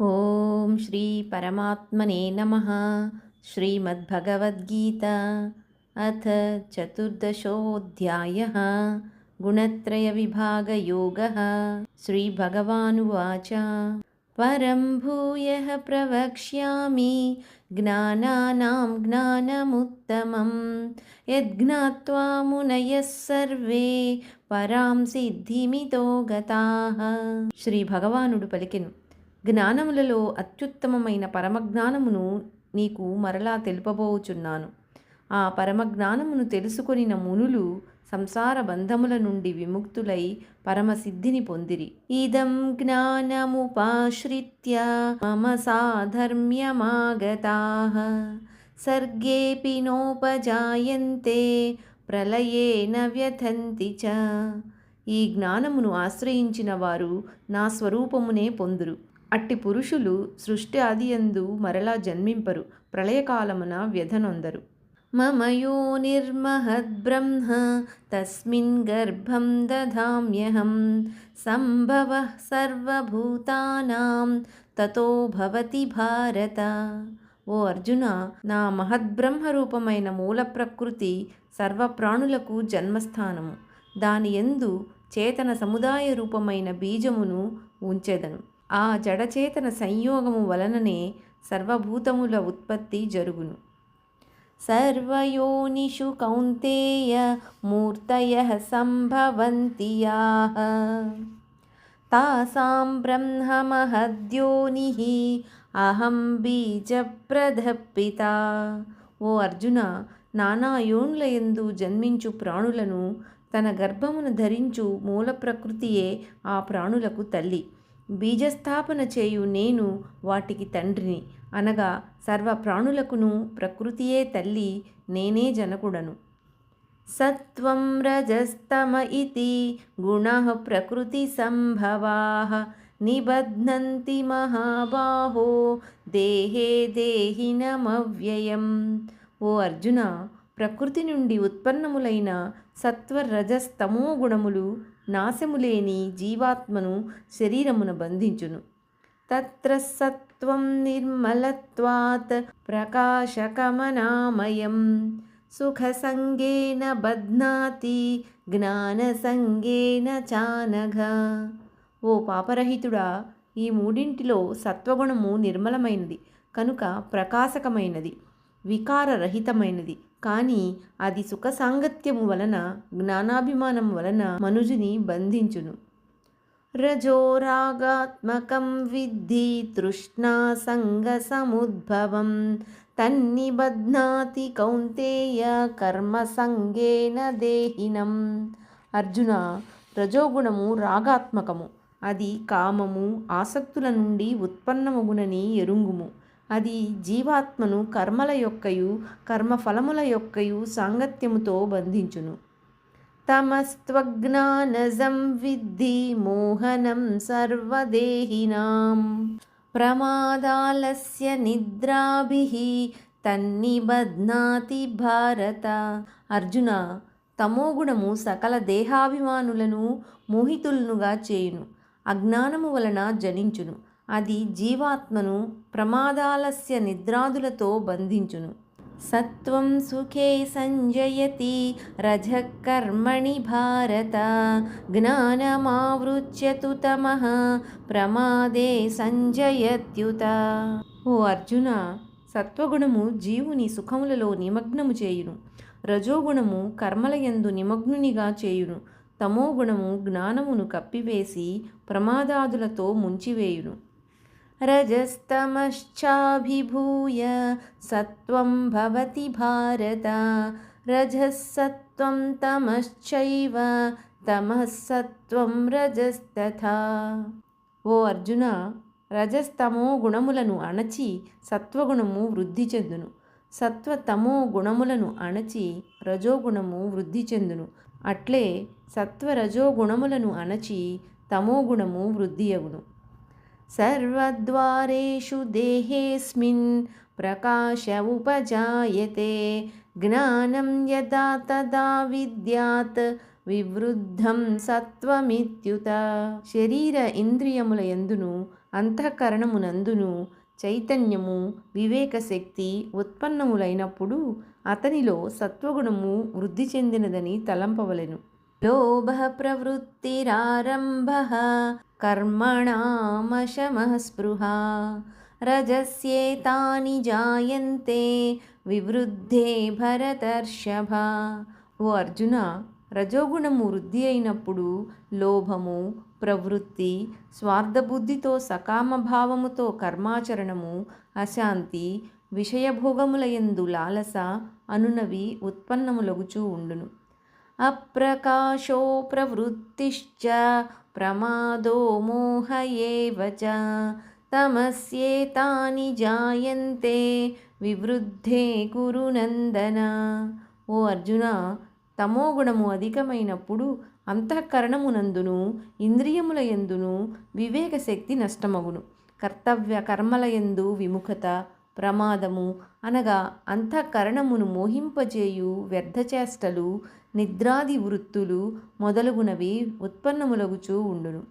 ఓం శ్రీ పరమాత్మనే నమ శ్రీమద్భగవద్గీత అథ చతుర్దశోऽध्याय गुणत्रयविभागयोगः श्रीभगवानुवाच परं भूयः प्रवक्ष्यामि ज्ञानानां ज्ञानमुत्तमं यद्ज्ञात्वा मुनयः सर्वे పరాం సిద్ధిమితో గతాహ శ్రీ భగవానుడు పలికెను జ్ఞానములలో అత్యుత్తమమైన పరమజ్ఞానమును నీకు మరలా తెలుపబోచున్నాను. ఆ పరమజ్ఞానమును తెలుసుకొనిన మునులు సంసార బంధముల నుండి విముక్తులై పరమసిద్ధిని పొందిరి. ఇదం జ్ఞానముపాశ్రిత్య మమ సాధర్మ్యమాగతా. సర్గేపి నోపజాయంతే ప్రళయే వ్యథంతి చ. ఈ జ్ఞానమును ఆశ్రయించిన వారు నా స్వరూపమునే పొందురు. అట్టి పురుషులు సృష్టి ఆదియందు మరలా జన్మింపరు ప్రళయకాలమున వ్యధనొందరు. మమయో నిర్మహద్బ్రహ్మ తస్మిన్ గర్భం దధామ్యహం సంభవ సర్వభూతానాం తతో భవతి భారత. ఓ అర్జున నా మహద్బ్రహ్మ రూపమైన మూల ప్రకృతి సర్వప్రాణులకు జన్మస్థానము. దాని ఎందు చేతన సముదాయ రూపమైన బీజమును ఉంచెదను. ఆ జడచేతన సంయోగము వలననే సర్వభూతముల ఉత్పత్తి జరుగును. సర్వయోనిషు కౌంతేయ మూర్తయ సంభవంతి యాః తాసాం బ్రహ్మమహద్యోని అహం బీజప్రదపిత. ఓ అర్జున నానా యోనుల యందు జన్మించు ప్రాణులను తన గర్భమును ధరించు మూల ప్రకృతియే ఆ ప్రాణులకు తల్లి. బీజస్థాపన చేయు నేను వాటికి తండ్రిని. అనగా సర్వ ప్రాణులకును ప్రకృతియే తల్లి నేనే జనకుడను. సత్వం రజస్తమ ఇతి గుణ ప్రకృతి సంభవా నిబధ్నంతి మహాబాహో దేహే దేహినమవ్యయం. ఓ అర్జున ప్రకృతి నుండి ఉత్పన్నములైన సత్వ రజస్తమో గుణములు నాశములేని జీవాత్మను శరీరమున బంధించును. తత్ర సత్వం నిర్మలత్వాత్ ప్రకాశకమనామయం. సుఖసంగేన బధ్నాతి జ్ఞానసంగేన చానఘ. ఓ పాపరహితుడా ఈ మూడింటిలో సత్వగుణము నిర్మలమైనది కనుక ప్రకాశకమైనది వికారరహితమైనది. కానీ అది సుఖ సాంగత్యము వలన జ్ఞానాభిమానం వలన మనుజుని బంధించును. రజోరాగాత్మకం విద్ధి తృష్ణా సంగ సముద్భవం. తన్నిబధ్నాతి కౌంతేయ కర్మ సంగేన దేహినం. అర్జున రజోగుణము రాగాత్మకము. అది కామము ఆసక్తుల నుండి ఉత్పన్నమగునని ఎరుంగుము. అది జీవాత్మను కర్మల యొక్కయు కర్మఫలముల యొక్కయు సాంగత్యముతో బంధించును. తమస్త్వజ్ఞానజం విద్ధి మోహనం సర్వదేహినాం. ప్రమాదాలస్య నిద్రాభి తన్నిబధ్నాతి భారత. అర్జున తమోగుణము సకల దేహాభిమానులను మోహితులనుగా చేయును. అజ్ఞానము వలన జనించును. అది జీవాత్మను ప్రమాదాలస్య నిద్రాదులతో బంధించును. సత్వం సుఖే సంజయతి రజకర్మణి భారత జ్ఞానమావృచ్యతు తమ ప్రమాదే సంజయత్యుత. ఓ అర్జున సత్వగుణము జీవుని సుఖములలో నిమగ్నము చేయును. రజోగుణము కర్మలయందు నిమగ్నునిగా చేయును. తమోగుణము జ్ఞానమును కప్పివేసి ప్రమాదాదులతో ముంచివేయును. రజస్తమశ్చాభిభూయ సత్వం భవతి భారత రజస్సత్వం తమశ్చైవ తమः సత్వం రజస్తథా ఓ అర్జున రజస్తమో గుణములను అణచి సత్వగుణము వృద్ధి చెందును. సత్వతమో గుణములను అణచి రజోగుణము వృద్ధి చెందును. అట్లే సత్వరజో గుణములను అణచి తమోగుణము వృద్ధియగును సర్వద్వారేషు దేహేస్మిన్ ప్రకాశ ఉపజాయతే. జ్ఞానం యదా తదా విద్యాత్ వివృద్ధం సత్వమిత్యుత. శరీర ఇంద్రియముల ఎందును అంతఃకరణమునందును చైతన్యము వివేకశక్తి ఉత్పన్నములైనప్పుడు అతనిలో సత్వగుణము వృద్ధి చెందినదని తలంపవలెను. లోభ ప్రవృత్తిరారంభ కర్మణామశమః స్పృహ రజస్యేతాని జాయంతే వివృద్ధే భరతర్షభ ఓ అర్జున రజోగుణము వృద్ధి అయినప్పుడు లోభము ప్రవృత్తి స్వార్థబుద్ధితో సకామభావముతో కర్మాచరణము అశాంతి విషయభోగములయందు లాలస అనునవి ఉత్పన్నములగుచూ ఉండును. అప్రకాశో ప్రవృత్తిశ్చ ప్రమాదో మోహ ఏవ చ తమస్యేతాని జాయంతే వివృద్ధే కురు నందన. ఓ అర్జున తమోగుణము అధికమైనప్పుడు అంతఃకరణమునందును ఇంద్రియముల ఎందును వివేక శక్తి నష్టమగును. కర్తవ్య కర్మలయందు విముఖత ప్రమాదము అనగా అంతఃకరణమును మోహింపజేయు వ్యర్థచేష్టలు నిద్రాది వృత్తులు మొదలగునవి ఉత్పన్నములగుచూ ఉండును.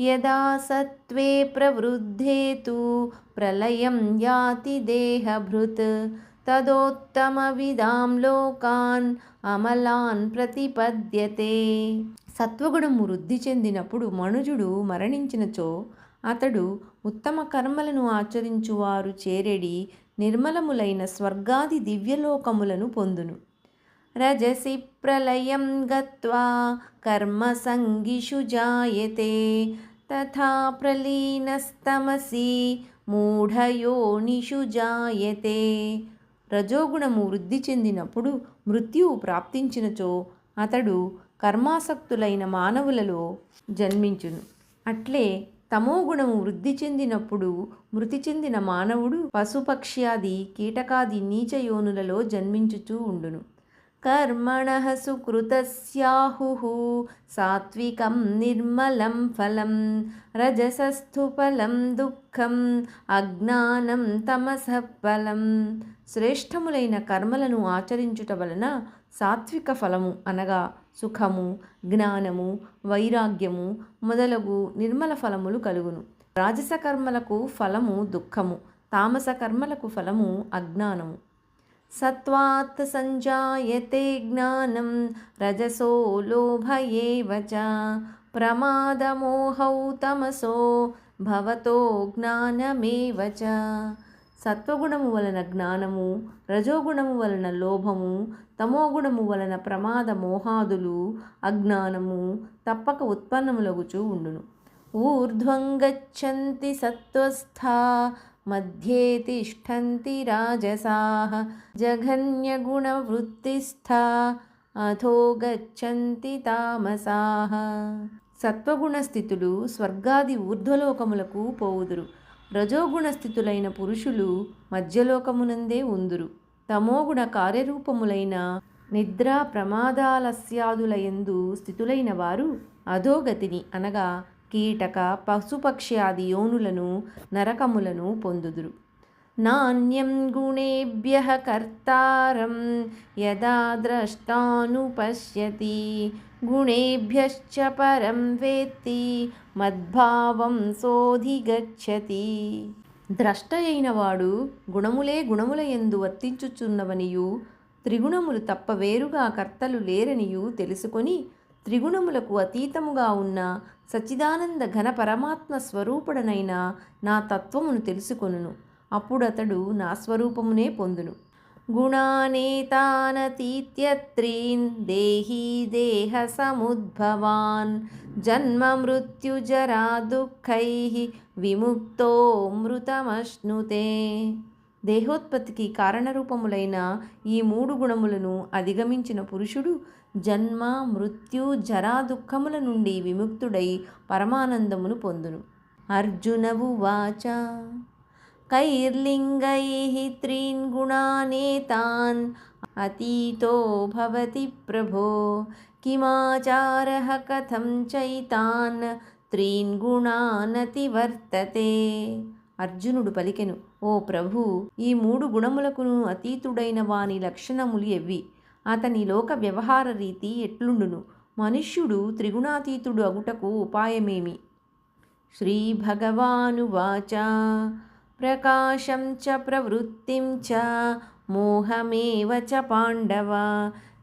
యదా సత్వే ప్రవృద్ధే తు ప్రళయం యాతి దేహభృత్ తదోత్తమవిదాం లోకాన్ అమలాన్ ప్రతిపద్యతే. సత్వగుణము వృద్ధి చెందినప్పుడు మనుజుడు మరణించినచో అతడు ఉత్తమ కర్మలను ఆచరించువారు చేరెడి నిర్మలములైన స్వర్గాది దివ్యలోకములను పొందును. రజసి ప్రళయం గత్వా కర్మసంగిషు జాయతే తథా ప్రలీనస్తమసి మూఢయోనిషు జాయతే. రజోగుణము వృద్ధి చెందినప్పుడు మృత్యువు ప్రాప్తించినచో అతడు కర్మాసక్తులైన మానవులలో జన్మించును. అట్లే తమోగుణము వృద్ధి చెందినప్పుడు మృతి చెందిన మానవుడు పశుపక్ష్యాది కీటకాది నీచయోనులలో జన్మించుచూ ఉండును. కర్మణ సుకృతస్యాహు సాత్వికం నిర్మలం ఫలం రజసస్థు ఫలం దుఃఖం అజ్ఞానం తమస ఫలం శ్రేష్టములైన కర్మలను ఆచరించుట వలన సాత్విక ఫలము అనగా సుఖము జ్ఞానము వైరాగ్యము మొదలగు నిర్మల ఫలములు కలుగును. రాజస కర్మలకు ఫలము దుఃఖము తామస కర్మలకు ఫలము అజ్ఞానము. సత్వాత్ సంజాయతే జ్ఞానం రజసో లోభ చ ప్రమాదమోహౌ తమసో భవతో జ్ఞానమేవ చ సత్వగుణము వలన జ్ఞానము రజోగుణము వలన లోభము తమోగుణము వలన ప్రమాద మోహాదులు అజ్ఞానము తప్పక ఉత్పన్నములగుచూ ఉండును. ఊర్ధ్వం గచ్చంతి సత్వస్థా మధ్యే తిష్టంతి రాజసాహ జఘన్యగుణవృత్తిస్థా అథో గచ్చంతి తామసాహ సత్వగుణస్థితులు స్వర్గాది ఊర్ధ్వలోకములకు పోవుదురు. రజోగుణస్థితులైన పురుషులు మధ్యలోకమునందే ఉందురు. తమోగుణ కార్యరూపములైన నిద్ర ప్రమాదాలస్యాదులయందు స్థితులైన వారు అధోగతిని అనగా కీటక పశుపక్ష్యాది యోనులను నరకములను పొందుదురు. నాణ్యం గుణేభ్య కర్తారం యదా ద్రష్టానుపశ్యతి గుణేభ్యశ్చ పరం వేత్తి మద్భావం సోధిగచ్చతి. ద్రష్ట అయినవాడు గుణములే గుణముల ఎందు వర్తించుచున్నవనియు త్రిగుణములు తప్ప వేరుగా కర్తలు లేరనియు తెలుసుకొని త్రిగుణములకు అతీతముగా ఉన్న సచ్చిదానంద ఘన పరమాత్మ స్వరూపుడనైన నా తత్వమును తెలుసుకొనును. అప్పుడతడు నా స్వరూపమునే పొందును. గుణానేతానతీత్యత్రీన్ దేహీ దేహ సముద్భవాన్ జన్మ మృత్యుజరా దుఃఖై విముక్తో మృతమశ్నుతే. దేహోత్పత్తికి కారణరూపములైన ఈ మూడు గుణములను అధిగమించిన పురుషుడు జన్మ మృత్యు జరా దుఃఖముల నుండి విముక్తుడై పరమానందమును పొందును. అర్జునవు వాచ కైర్లింగై త్రీన్ గుణానేతాన్ అతీతో భవతి ప్రభో. కిమాచార కథం చైతాన్ త్రీన్ గుణానతి వర్తతే అర్జునుడు పలికెను ఓ ప్రభు ఈ మూడు గుణములకును అతీతుడైన వాని లక్షణములు ఎవ్వి. అతని లోక వ్యవహార రీతి ఎట్లుండును? మనుష్యుడు త్రిగుణాతీతుడు అగుటకు ఉపాయమేమి? శ్రీ భగవానువాచ ప్రకాశం చ ప్రవృత్తిం చ. మోహమేవ చ పాండవ.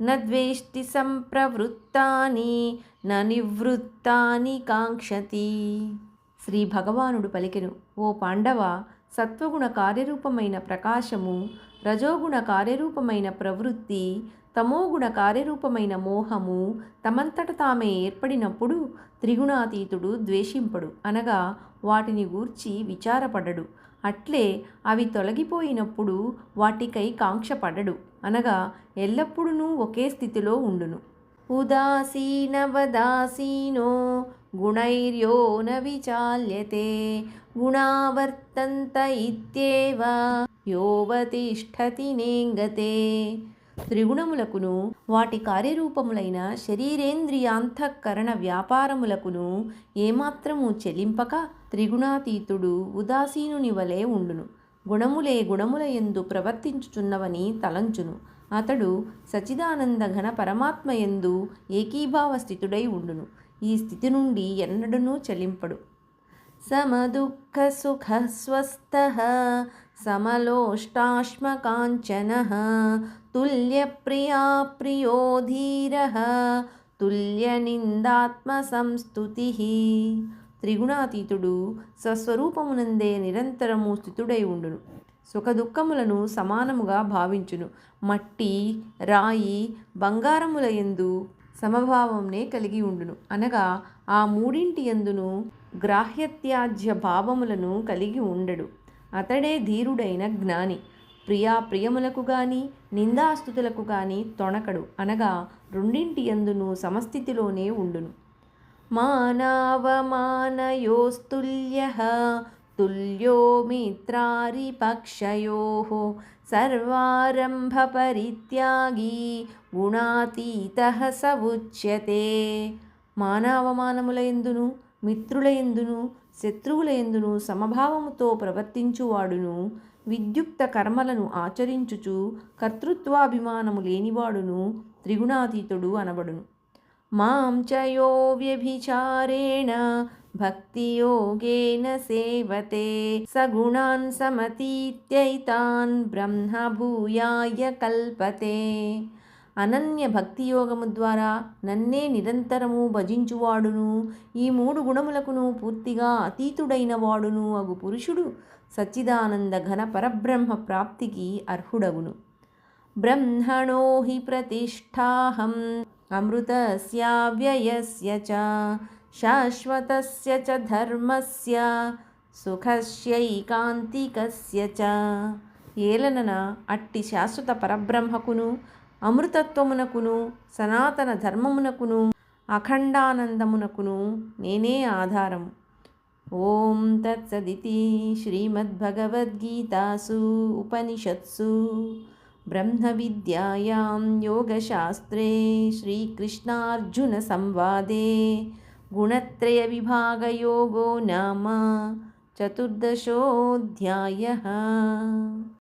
నద్వేష్టి సంప్రవృత్తాని నివృత్తాని కాంక్షతి. శ్రీ భగవానుడు పలికెను. ఓ పాండవ సత్వగుణ కార్యరూపమైన ప్రకాశము రజోగుణ కార్యరూపమైన ప్రవృత్తి తమోగుణ కార్యరూపమైన మోహము తమంతట తామే ఏర్పడినప్పుడు త్రిగుణాతీతుడు ద్వేషింపడు. అనగా వాటిని గూర్చి విచారపడడు. అట్లే అవి తొలగిపోయినప్పుడు వాటికై కాంక్షపడడు. అనగా ఎల్లప్పుడూ ఒకే స్థితిలో ఉండును. ఉదాసీనవదాసీనో గుణైర్యో న విచాల్యతే గుణావర్తంత ఇత్యేవ యోవతిష్ఠతి నేంగతే. త్రిగుణములకును వాటి కార్యరూపములైన శరీరేంద్రియాంతఃకరణ వ్యాపారములకును ఏమాత్రము చెలింపక త్రిగుణాతీతుడు ఉదాసీనుని వలె ఉండును. గుణములే గుణముల ఎందు ప్రవర్తించుచున్నవని తలంచును. అతడు సచిదానంద ఘన పరమాత్మ ఎందు ఏకీభావ స్థితుడై ఉండును. ఈ స్థితి నుండి ఎన్నడనూ చలింపడు. సమదుఃఖ సుఖ స్వస్థ సమలోష్టాశ్మకాంచన తుల్యప్రియా ప్రియో ధీర తుల్యనిందాత్మ సంస్థుతి త్రిగుణాతీతుడు స్వస్వరూపమునందే నిరంతరము స్థితుడై ఉండును. సుఖదుఖములను సమానముగా భావించును. మట్టి రాయి బంగారముల ఎందు సమభావంనే కలిగి ఉండును. అనగా ఆ మూడింటి ఎందును గ్రాహ్యత్యాజ్య భావములను కలిగి ఉండడు. అతడే ధీరుడైన జ్ఞాని. ప్రియా ప్రియములకు గాని నిందాస్తుతులకు గాని తొణకడు. అనగా రెండింటి ఎందును సమస్థితిలోనే ఉండును. మానవమానయోస్తుల్య తుల్యో మిత్రారిపక్షయో సర్వారంభపరిత్యాగి గుణాతీత స ఉచ్యతే మానవమానముల ఎందును మిత్రుల ఎందును శత్రువుల ఎందును సమభావముతో ప్రవర్తించువాడును విద్యుక్త కర్మలను ఆచరించుచు కర్తృత్వాభిమానము లేనివాడును త్రిగుణాతీతుడు అనబడును. మాం చయో వ్యభిచారేణ భక్తియోగేన సేవతే సగుణాన్ సమతీత్యైతాన్ బ్రహ్మభూయాయ కల్పతే అనన్య భక్తియోగము ద్వారా నన్నే నిరంతరము భజించువాడును ఈ మూడు గుణములకును పూర్తిగా అతీతుడైన వాడును అగు పురుషుడు సచ్చిదానంద ఘన పరబ్రహ్మ ప్రాప్తికి అర్హుడగును. బ్రహ్మణో హి ప్రతిష్టాహం అమృతస్యావ్యయస్య చ శాశ్వతస్య చ ధర్మస్య సుఖస్యైకాంతికస్య చ ఏలనన అట్టి శాశ్వత పరబ్రహ్మకును అమృతత్వమునకును సనాతన ధర్మమునకును అఖండానందమునకును నేనే ఆధారం ఓం తత్సదితి శ్రీమద్భగవద్గీతాసు ఉపనిషత్సు బ్రహ్మ విద్యాయాం యోగశాస్త్రే శ్రీకృష్ణార్జున సంవాదే गुणत्रयविभागयोगो नाम चतुर्दशोऽध्यायः